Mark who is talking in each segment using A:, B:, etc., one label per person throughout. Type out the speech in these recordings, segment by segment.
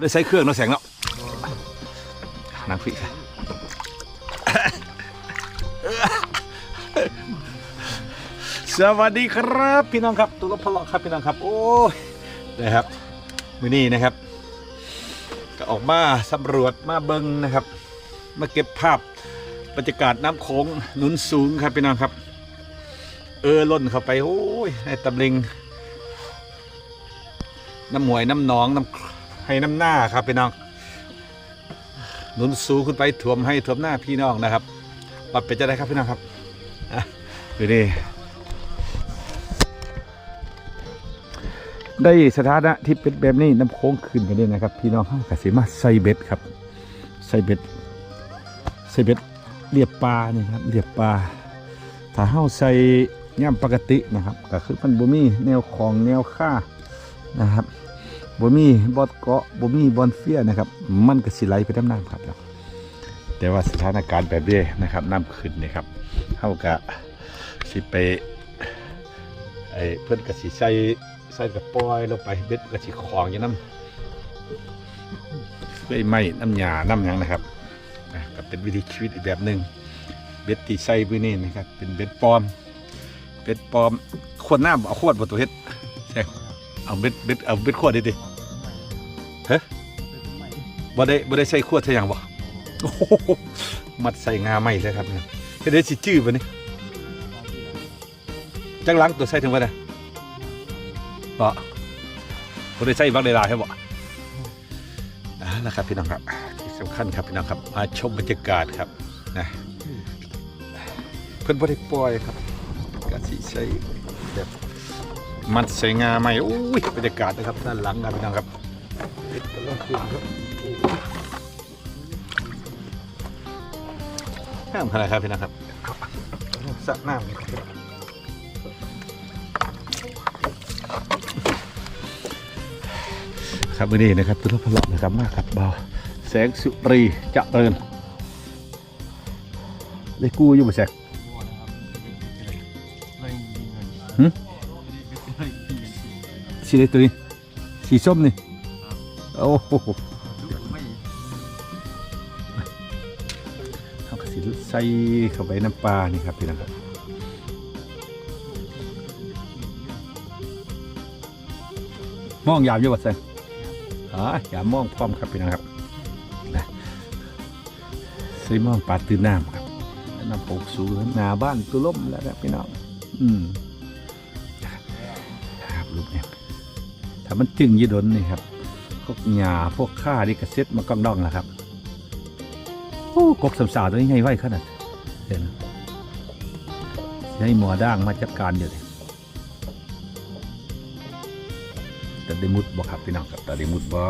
A: ได้ใช้เครื่องเนาะแสงเนาะนางฟิค่ะสวัสดีครับ พี่น้องครับตัวรถพลอครับพี่น้องครับ โอ้ยนะครับมือนี้นะครับ ก็ออกมาสำรวจมาเบิงนะครับ มาเก็บภาพบรรยากาศน้ำโขงหนุนสูงครับพี่น้องครับ เออล่นเข้าไปโอ้ยในตำลิงน้ำหมวยน้ำหนองน้ำ ให้น้ำหน้าครับพี่น้องหนุนสูงขึ้นไปถ่วมให้ถ่วมหน้าพี่น้องนะครับปัดเป็นจะได้ครับพี่น้องครับดูดิได้สถานะที่เป็นแบบนี้น้ำโค้งขึ้นกันเลยนะครับ พี่น้องกสิมาใส่เบ็ดครับใส่เบ็ดใส่เบ็ดเรียบปลานี่ครับเรียบปลาถ้าเฮาใส่ย่ำปกตินะครับ ก็คือมันบ่มีแนวของแนวค่านะครับ บ่มีบอดเกาะบ่มีบอลเฟียนะครับ มันก็สิไหลไปน้ำน้ำครับแต่ว่าสถานการณ์แบบนี้นะครับน้ำขึ้นนี่ครับเฮาก็สิไปไอ้เพิ่อนก็สิใส่ใส่กระปล่อยลงไปเบ็ดก็สิคลองอยู่น้ำด้วยไม้น้ำหญ้าน้ำหยังนะครับก็เป็นวิธีชีวิตอีกแบบหนึ่งเบ็ดที่ใส่บื้นี้นะครับ เป็นเบ็ดปลอมเบ็ดปลอมขวดน้ำเอาขวดบ่ตัวเฮ็ดใช่เอาเบ็ดเบ็ดเอาเบ็ดขวดดิดิ เฮ้บ่ได้บ่ได้ใส่ขวดใช่ยังบ่โอ้โหมัดใส่งาไหมใช่ครับเนี่ยเฮ็ดได้สิจื้อบ่นี่จังหลังตัวใส่ถึงบ่ได้บ่บ่ได้ใส่บักได้หลายใช่บ่อ่านะครับพี่น้องครับที่สำคัญครับพี่น้องครับมาชมบรรยากาศครับนะเพิ่นบ่ได้ปล่อยครับก็สิใส่แบบมันสวยงามไหมโอ้ยบรรยากาศนะครับด้านหลังครับพี่น้องครับ ติดตะลงคืนครับงามขนาดครับพี่น้องครับสระน้ำนี่ครับครับวันนี้นะครับตุลพลอกนะครับมาครับเบาแสงสุรีเจะเริญได้กู้อยู่บ่แสกหึสีอะไรตัวนี้สีส้มนี่ โอ้โหเขาก็สีใส่เข้าไปน้ำปลานี่ครับพี่น้องครับมองยามอยู่วัดเซนอ๋อยามองพร้อมครับพี่น้องครับนะใส่มองปลาตื้นน้ำครับน้ำปกสูงหนาบ้านตัวล่มแล้วครับพี่น้องอืมครับรูปเนี่ยถ้ามันจึงอยืดนนี่ครับ วกหญ้าพวกข้าที่กระเซ็ตมันก้องดองแล้วครับโอ้กกสาวๆตัวนี้ไงไหวขนาดเห็นให้หมอด่างมาจัดการเดี๋ยวนี้แต่ได้มุดบ่ครับพี่น้องครับต่ได้มุดบ่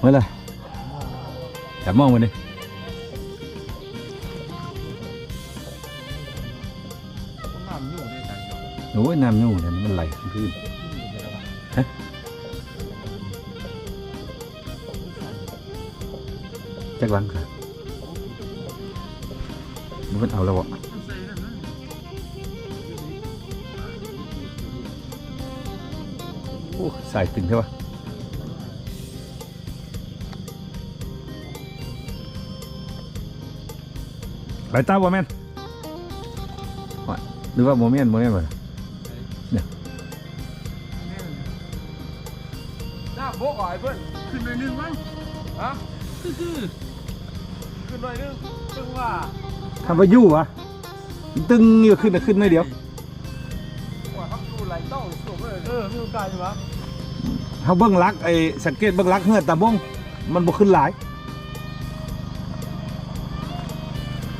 A: เมื่อไรแต่มองมันดิ
B: น้
A: โอ้ยน้ำยูเนี่ยมันไหลขึ้นพื้นฮะจักหลังค่ะมันเอาแล้ววะโอ้ใส่ตึงใช่ปะไหลตาบ่แม่นหรือว่าโมเมนต์โมเมนต์บ่
B: กอ่อยเพื่อนขึ้นหน่อยนึงมั้งฮะคือขึ้นหน่อยนึงซึ่งว่า
A: ทำไปยู่วะตึงอยู่ขึ้นนะขึ้นหน่อยเดียว
B: ว่าเขาดูไหลต้องสูงเลยเออมีโอกาสอยู่วะ
A: เขาเบิ้งลักไอ้สังเกตเบิ้งลักเฮือดตาบ้งมันบ่ขึ้นหลาย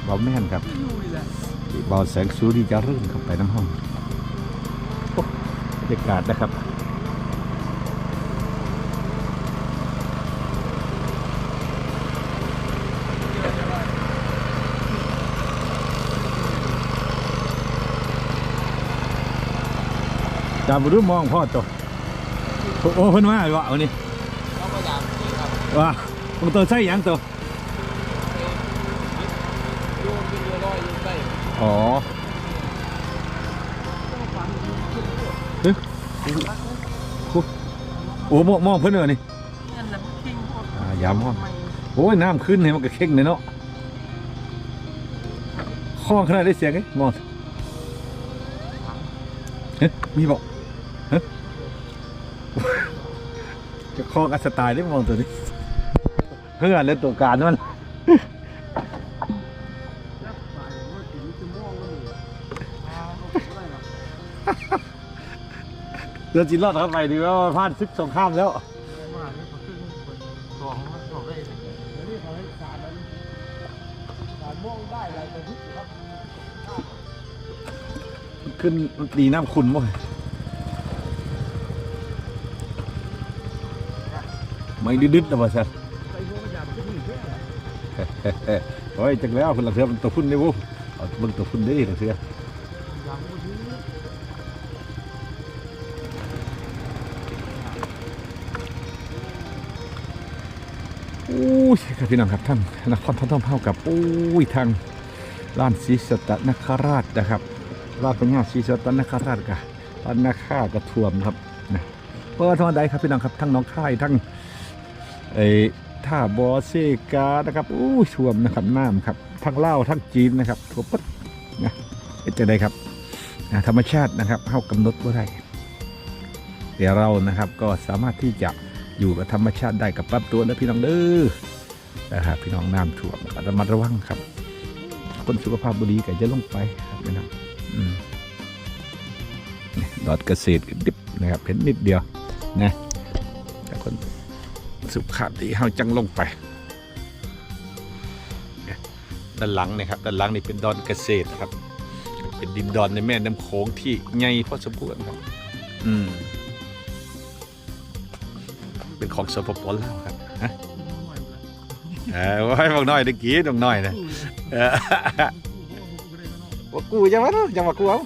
A: เบาแม่นครับ
B: อยู่นี่แหละ
A: เบาแสงสูดีจะรื่นเข้าไปน้ำห้องโอ้บรรยากาศนะครับ จาบุรุมองพ่อตัวโอ้เพิ่นว่าไอ้วะเอานี่
B: เราก็อยากนี่ครับ
A: ว่ามึงตัวใส่ยังตัว
B: โยนเป็นเรือลอยยูนได้
A: อ๋อฮ้ยโอ้มองมองเพิ่นเหรอนี่
B: นั่นแหละคิงพวก
A: อ่ายามห้องโอ้ยน้ำขึ้นเนี่ยมันก็เข่งเลยเนาะคล้องขนาดได้เสียงไงมองเฮ้ยมีบอก คองอัสไตล์ได้มองตัวนี้เพื่อนเล่นตัวการมันเดือจีนรอดเข้าไปดีว่าพลาดซึกสงครามแล้วขึ้นดีน้ำขุนมั้ง ไม่ดื้อๆนะว่าสัตว์โอ้ยจังแล้วคนละเทือมันตัวพุ่นได้บุเอาเบิ่งตัวพุ่นได้ละเทืออู้ยครับพี่น้องครับท่านนครท่องท่องเท่ากับอู้ยทางร้านศรีสตนคราชนะครับราชพญาศรีสตนคราชกะร้านนาค่ากระท่วมครับนะเปิดทางใดครับพี่น้องครับทั้งหน้องค่ายทั้ง ไอ้ท่าบอเซกานะครับอู้ยท่วมนะครับน้ำครับทั้งเล่าทั้งจีนนะครับท่วปั๊ดนะเจะได้ครับธรรมชาตินะครับเข้ากำหนดว่าได้เดี๋ยวเรานะครับก็สามารถที่จะอยู่กับธรรมชาติได้กับปรับตัวนะพี่น้องเด้อนะครับพี่น้องน้ำท่วมระมัดระวังครับ คนสุขภาพบุรีก็จะลงไปครับพี่น้องนี่ดอดเกษตรดิบนะครับเห็นนิดเดียวนะ สุขภาพดีเฮาจังลงไป ด้านหลังนะครับด้านหลังนี่เป็นดอนเกษตรครับ เป็นดินดอนในแม่น้ำโขงที่ใหญ่พอสมควรครับ อืม เป็นของสปปลาวครับฮะเออว่าให้บอกน้อยตะกี้น้องน้อยนะเออว่ากูจะวะเนาะจังหวะกูเอา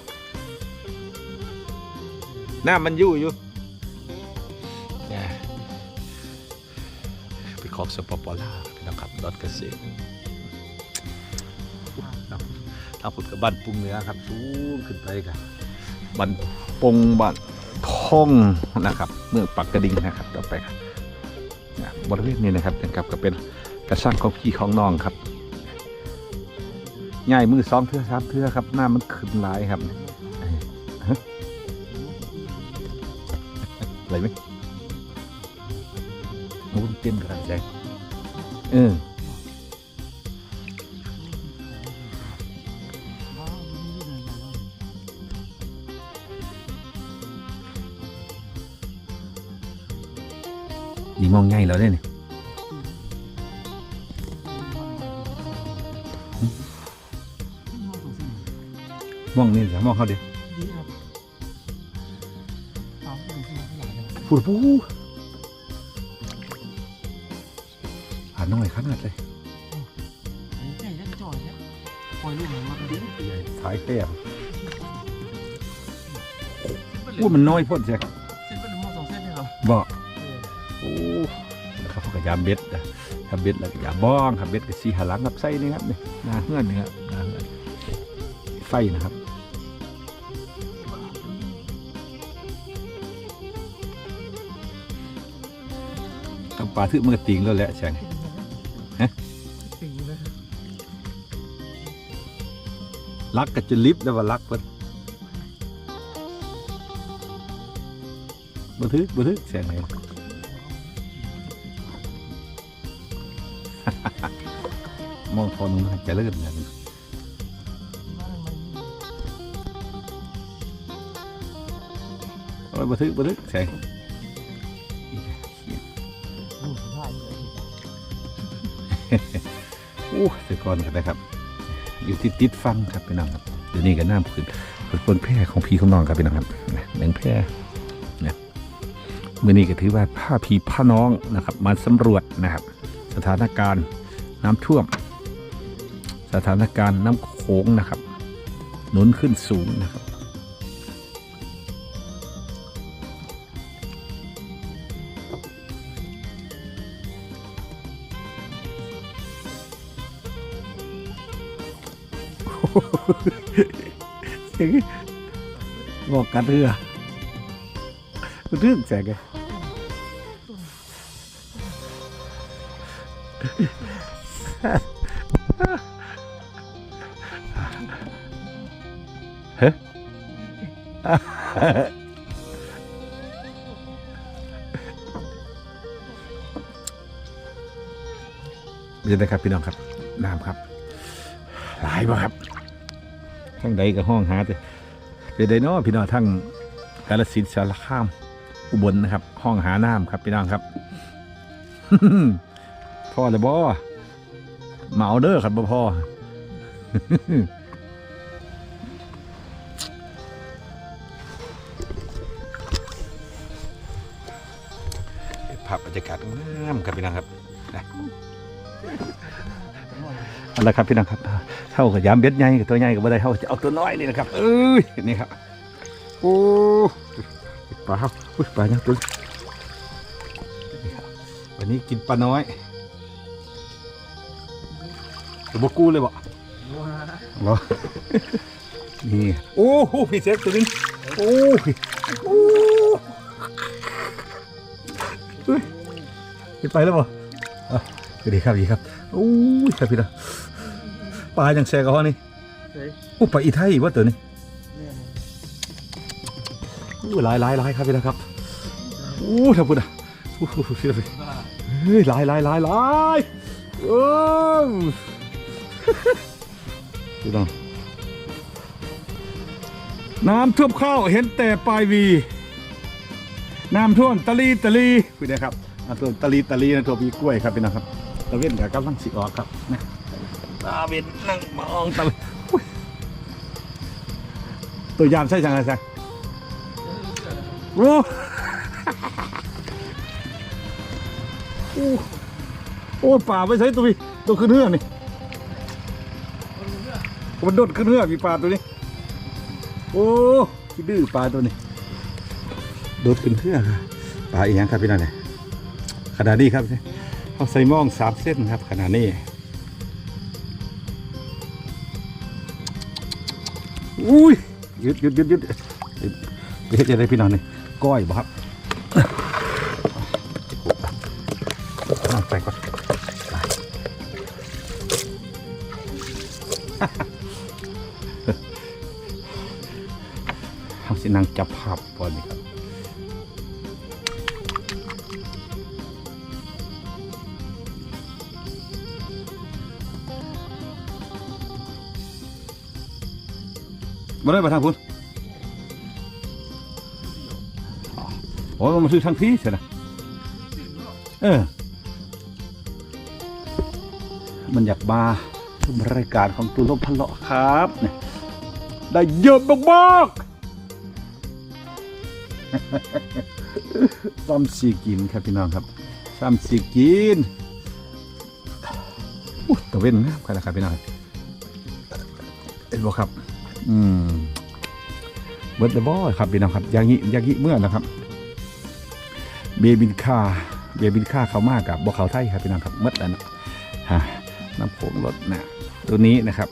A: หน้ามันยู่อยู่ สปปลาวพี่น้องครับดอนเกษตรทางผุดกับบ้านปุงเหนือครับสูงขึ้นไปกันบ้านปงบ้านท่องนะครับ เมืองปักกระดิ่งนะครับต่อไปครับบริเวณนี้นะครับนะครับก็เป็นกระสร้างของพี่ของน้องครับใหญ่มือสองเทือสามเทือครับหน้ามันขึ้นหลายครับอะไรไหมโอ้มันเต้นกระใจ เออนี่มองง่ายแล้วเนี่ยมองนี่สิมองเขาดิพูดปู หาน้อยขนาดเลยสายแก้มพูดมันน้อยพ่นเสียบอกโอ้นะครับเขาก็ยามเบ็ดนะทำเบ็ดแล้วก็ยามบ้องครับเบ็ดก็สีหาหลังกับไส้นี่ครับนี่หนาเงื่อนนี่ครับหนาเงื่อนไฟนะครับทำปลาทึกมันก็ติงแล้วแหละใช่ ลักกับจะลิฟต์แล้วว่าลักเพิ่นบัทึกบัทึกแสงไหนมองพอหนุ่มจะเลื่อนนะโอ้ยบัทึกบัทึกแสงโอ้แต่ก่อนกันนะครับ อยู่ที่ติดฟังครับพี่น้องครับเดี๋ยวนี้ก็น้ำขึ้นเป็นคนแพร่ของพี่ของน้องครับพี่น้องครับหนึ่งแพร่นะเมื่อนี้ก็ถือว่าผ้าพี่ผ้าน้องนะครับ มาสำรวจนะครับ สถานการณ์น้ำท่วม สถานการณ์น้ำโขงนะครับหนุนขึ้นสูงนะครับ บอกกันเรือรึกแสกไงเฮ้เป็นไงครับพี่น้องครับ น้ำครับ หลายบ่ครับ ทั้งใดกับห้องหาแต่เป็นไดเนาะพี่น้องทั้งกาลสินสารคาม อุบลนะครับ ห้องหาน้ำครับพี่น้องครับพ่อเลยบ่เมาเด้อครับบ่พ่อภาพบรรยากาศงามครับพี่น้องครับนะ เอาละครับพี่น้องครับเท่ากับยามเบ็ดใหญ่กับตัวใหญ่กับบ่ได้เท่าจะเอาตัวน้อยนี่นะครับเอ้ยนี่ครับโอ้ปลาครับอุ้ยปลายังตัวนี่ครับวันนี้กินปลาน้อยตัวบกูเลยบ่เหรอนี่โอ้โหพี่เซ็ตตัวนึงโอ้ยโอ้เฮ้ยขึ้นไปแล้วบ่อะสวัสดีครับสวัสดีครับโอ้ยครับพี่น้อง ปลาอย่างแซกกับห้อนี่
B: เฮ้ย
A: โอ้ปลาอีไทยว่าตัวนี้อู้หลายหลายหลายครับพี่นะครับอู้ทำพุดอะอู้หูพี่นะพี่เฮ้ยหลายหลายหลายหลายโอ้วพี่น้องน้ำท่วมข้าวเห็นแต่ปลายวี น้ำท่วมตะลีตะลีพี่นะครับน้ำท่วมตะลีตะลีนะท่วมมีกล้วยครับพี่นะครับตะเวนกับกำลังสิออกครับนะ ตาเวนนั่งมองตะเวนอุ๊ยตัวยามใช่จังไงจ๊ะโอ้โอ้โอ้ป่าไปใช้ตัวนี้ตัวขึ้นเรือนี่มันโดดขึ้นเรือมีปลาตัวนี้ โอ้ขี้ดื้อปลาตัวนี้ โดดขึ้นเรือครับปลาอีกอย่างครับพี่น้องเนี่ยขนาดนี้ครับเขาใส่หมองสามเส้นครับขนาดนี้ อุ้ยยืดยืดยืดยืดเดี๋ยวจะได้พี่น้องนี่ก้อยบ่ครับเอาใส่ก่อนเอาสินังจับภาพก่อนนี่ครับ มาได้มาทางพุ้นโอ้ยมันซื้อทั้งที่ใช่ไหมเออ มันอยากมาชมรายการของตูลมพะเลาะครับเนี่ยได้เยอะมากๆซ้ำสีกินครับพี่น้องครับซ้ำสีกินอู้ตะเว้นนะใครนะครับพี่น้องเห็นบ่ครับ อืมเบิร์ดเดบอยครับพี่น้องครับยางนี้อย่างนี้เมื่อนะครับ เบบินค่าเบบินค่าเขามากกับบ่เขาไทยครับพี่น้องครับหมดแล้วนะฮะน้ำโขงลดนะตัวนี้นะครับ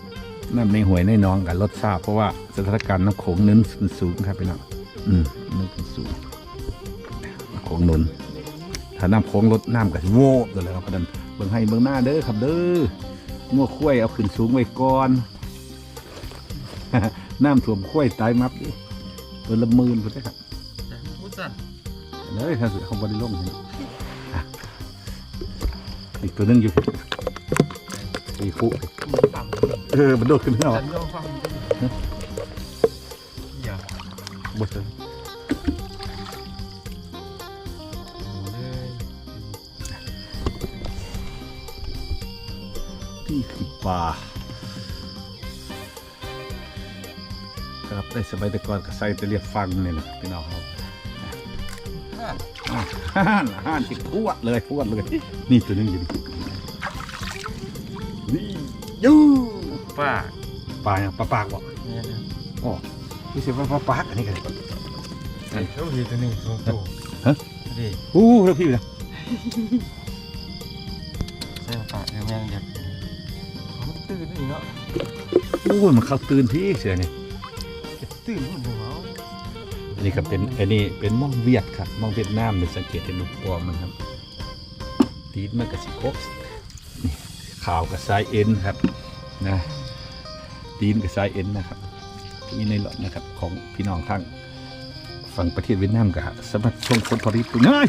A: น้ำในหวยในน้องกับลดทราบเพราะว่าสถานการณ์น้ำโขงนั้นสูงครับพี่น้องอืมน้ำขึ้นสูงน้ำโขงนุนถ้าน้ำโขงลดน้ำกับโวบเลยครับพนันเบิ่งให้เบิ่งหน้าเด้อครับเด้องัวคุ้ยเอาขึ้นสูงไว้ก่อน น้ำท่วมคุ้วยตายมับดิตัวละหมื่นพุ่นเด้อครับ
B: พูดสั่น
A: เลยถ้าสุดเขาบริลงนี่อะอีกตัวหนึงอยู่อีกคู่
B: ฟัง
A: เออมันโดดขึ้นไม่ออก
B: ฉันยอมฟังอย่า
A: บดเลย
B: เลย
A: นี่คือป ลาครับได้สบายแต่ก่อนก็ใส่แตะเรียกฟังนี่นะพี่น้องครับห้านห้านติดพวดเลยพวดเลย นี่ตัวนึงอยู่นี่นี่ยู
B: ป้า
A: ปลาอย่างปลาปากบ่
B: เนี่ยนะ
A: อ๋อนี่เสิว่าปลาปากอันนี้กัน
B: เขาเห็นตัวนึ่งสองตัว
A: ฮะ
B: ดิ
A: อู้เรื่องพี่อยู่นะ
B: ใช่ป้าเนี่ยแม่งอยากมันตื่นอีกเนาะ
A: อู้มันเข้าตื่นพี่เสียเนี่ย
B: ตื่นหุ่นหัว
A: อันนี้ก็เป็นอันนี้เป็นม่องเวียดครับม่องเวียดนามเนี่ยสังเกตเห็นลูกปอมันครับตีนมันกับสีครบนี่ขาวกับสายเอ็นครับนะตีนกับสายเอ็นนะครับมีในหลอดนะครับของพี่น้องทางฝั่งประเทศเวียดนามกับสามารถชมผลผลิตง่าย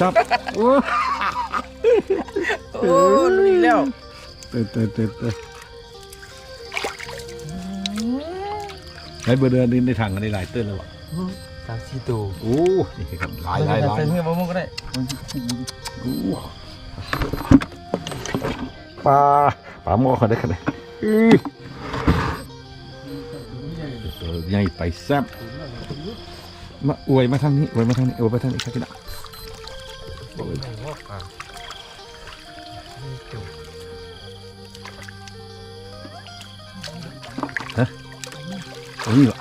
A: ครับโอ้
B: โอ้ลุยแล้ว
A: เตยเตยเตย เตยใช้เบอร์เดือนนี้ในถังกันในหลายเตื้อนแล้ววะ
B: สามสี่ตัว
A: โอ้นี่ครับหลายหลายหลาย
B: ใส่เพื่อนมะม่วงก็ได้
A: โอ้ปลาปลาหม้อเขาได้ขนาดอื้อตัวใหญ่ไปแซ่บมาอวยมาทางนี้อวยมาทางนี้อวยมาทางนี้ครับพี่น้อง ตรงนี้วะ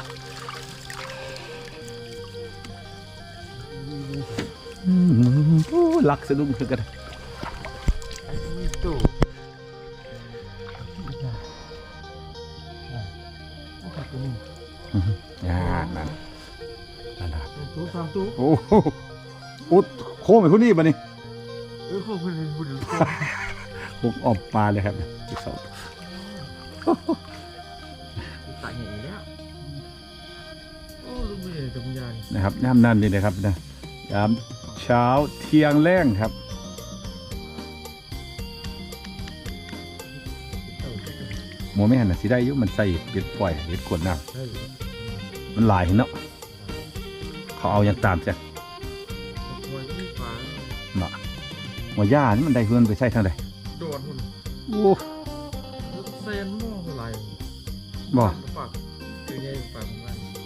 A: อืมโอ้ลักสะดุ้งขึ้นกัน
B: ตู้
A: อ่านั่นนั่นนะ
B: ตู้สามตู้
A: โอ้โหอุดโค้งไปคนนี้มานี่
B: เออพวกเพื่อนพูดถึง
A: โค้งออกปลาเลยครับที่สอง
B: นจำยาน
A: นะครับย่ำนั่นนี่นะครับนะยามเช้าเที่ยงแรงครับหมูแม่นน่ะสิได้อยุมันใส่เบ็ดปล่อยเบ็ดกวดน้
B: ได้ำ
A: มันหลายเนาะเขาเอาอย่างตามจ้ะ
B: มวยที่ฟ้า
A: เนาะหมอย่านี่มันได้เฮือนไปใช้ทางใด
B: โดนหุ่น
A: โอ้
B: เซนหม้ออะไร
A: บ่
B: ปากคือไงปาก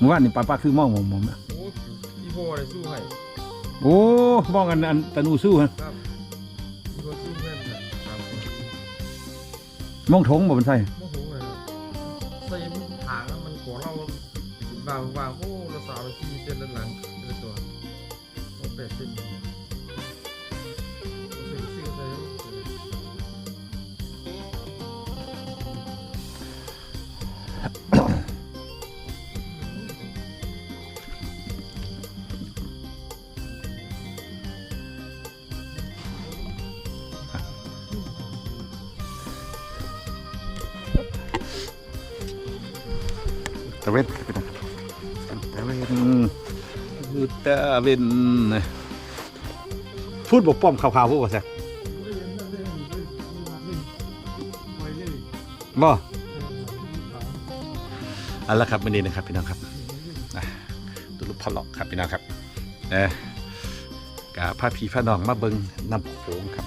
B: มัน
A: เมื่อวานนี่ปลาปลาคือหมองหมองหมองอะ
B: โอ้พี่พ่ออะไรสู้ให้
A: โอ้มองอันอันตะนูสู้ฮะ
B: ครับพี่พ่อสู้แม่นนะตามคน
A: มองทงบ่มันใช่
B: โมโหเลยเซนหางมันขอเราบางบางโอ้ ตะ
A: เวนตะเวนตะเวนพูดบอกป้อมข่าวๆพวกว่าแซ่บ่เอันละครับวันนี้นะครับ พี่น้องครับตุลุพะเลาะครับพี่น้องครับเออกะพาพี่พานองมาเบิงน้ำโขงครับ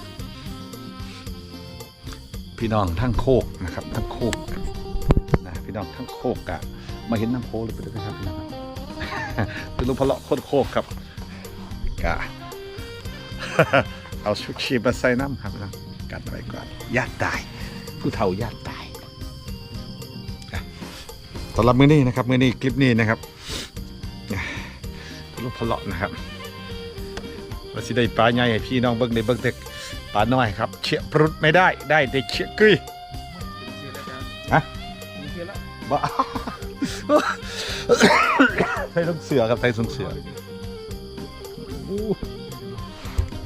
A: พี่น้องทั้งโคกนะครับทั้งโคกนะพี่น้องทั้งโคกกะ มาเห็นน้ำโขงเลยไปด้วยกันครับพี่น้องครับตุลุพะเลาะโคตรโคกครับกะเอาชุกชีมาใส่น้ำครับพี่น้องกันไว้ก่อนญาติตาย ผู้เฒ่าญาติตายอะสำหรับมื้อนี้นะครับมื้อนี้คลิปนี้นะครับทะลุพะเลาะนะครับว่าสิได้ปลาใหญ่ให้พี่น้องเบิ่งในเบิ่งแต่ปลาน้อยครับ เชี่ยปรุดไม่ได้ได้แต่เชี่ยกึยฮะ
B: เสียแล้ว
A: บ้า ใส่ลงเสือครับใส่ลงเสืออู้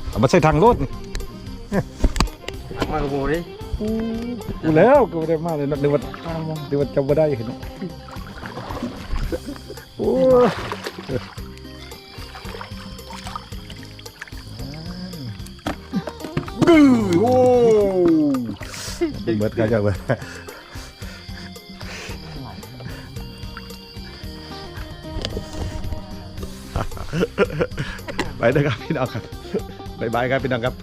A: เอามาใส่ทางรถนี่
B: มาโอ้โหดิ
A: กูแล้วกูไม่ได้มาเลยนะนึกว่านึกว่าจำไม่ได้เห็นไหมโอ้ดื้อโอ้เบิดกันจังเลย ไปนะครับพี่น้องครับบายบายครับพี่น้องครับ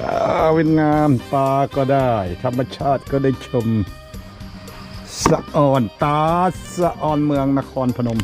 A: อ่าเวนงามปลาก็ได้ ธรรมชาติก็ได้ชม สะอ่อนตาสะอ่อนเมืองนครพนม